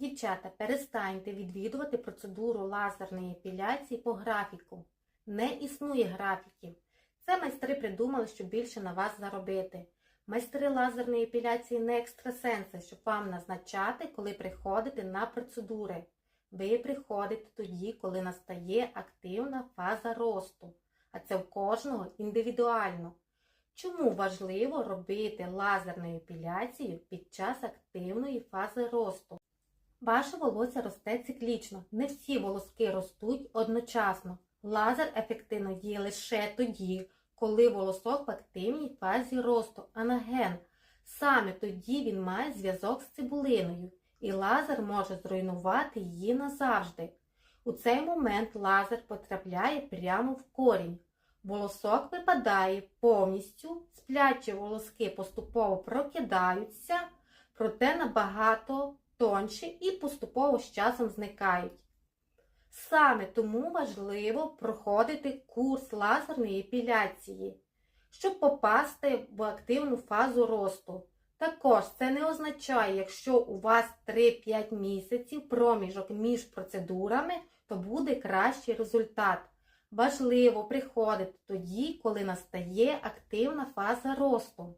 Дівчата, перестаньте відвідувати процедуру лазерної епіляції по графіку. Не існує графіків. Це майстри придумали, щоб більше на вас заробити. Майстри лазерної епіляції не екстрасенси, щоб вам назначати, коли приходите на процедури. Ви приходите тоді, коли настає активна фаза росту, а це в кожного індивідуально. Чому важливо робити лазерну епіляцію під час активної фази росту? Ваше волосся росте циклічно. Не всі волоски ростуть одночасно. Лазер ефективно діє лише тоді, коли волосок в активній фазі росту, анаген. Саме тоді він має зв'язок з цибулиною, і лазер може зруйнувати її назавжди. У цей момент лазер потрапляє прямо в корінь. Волосок випадає повністю, сплячі волоски поступово прокидаються, проте набагато тонші і поступово з часом зникають. Саме тому важливо проходити курс лазерної епіляції, щоб попасти в активну фазу росту. Також це не означає, якщо у вас 3-5 місяців проміжок між процедурами, то буде кращий результат. Важливо приходити тоді, коли настає активна фаза росту.